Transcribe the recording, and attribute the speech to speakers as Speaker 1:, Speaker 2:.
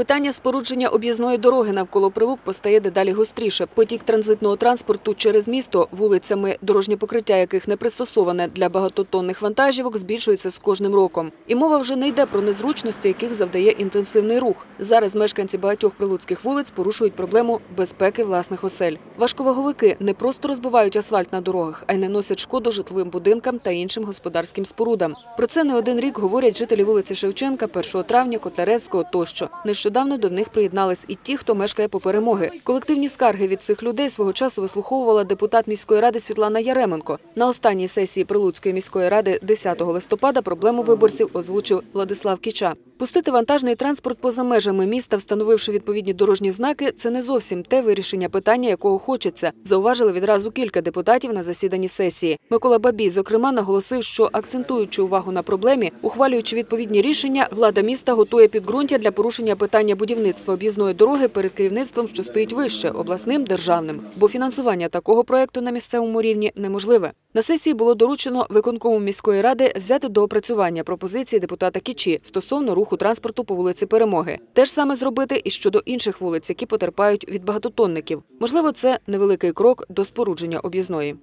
Speaker 1: Питання спорудження об'їзної дороги навколо Прилук постає дедалі гостріше. Потік транзитного транспорту через місто, вулицями, дорожнє покриття яких не пристосоване для багатотонних вантажівок, збільшується з кожним роком. І мова вже не йде про незручності, яких завдає інтенсивний рух. Зараз мешканці багатьох прилуцьких вулиць порушують проблему безпеки власних осель. Важковаговики не просто розбивають асфальт на дорогах, а й наносять шкоду житловим будинкам та іншим господарським спорудам. Про це не один рік говорять жителі вулиці Шевченка, 1 травня, Котляревського тощо. Нещодавно до них приєднались і ті, хто мешкає по перемоги. Колективні скарги від цих людей свого часу вислуховувала депутат міської ради Світлана Яременко. На останній сесії Прилуцької міської ради 10 листопада проблему виборців озвучив Владислав Кіча. Пустити вантажний транспорт поза межами міста, встановивши відповідні дорожні знаки, це не зовсім те вирішення питання, якого хочеться. Зауважили відразу кілька депутатів на засіданні сесії. Микола Бабій, зокрема, наголосив, що акцентуючи увагу на проблемі, ухвалюючи відповідні рішення, влада міста готує підґрунтя для порушення питання будівництва об'їзної дороги перед керівництвом, що стоїть вище обласним державним. Бо фінансування такого проекту на місцевому рівні неможливе. На сесії було доручено виконкому міської ради взяти до опрацювання пропозиції депутата Кічі стосовно руху транспорту по вулиці Перемоги. Те ж саме зробити і щодо інших вулиць, які потерпають від багатотонників. Можливо, це невеликий крок до спорудження об'їзної.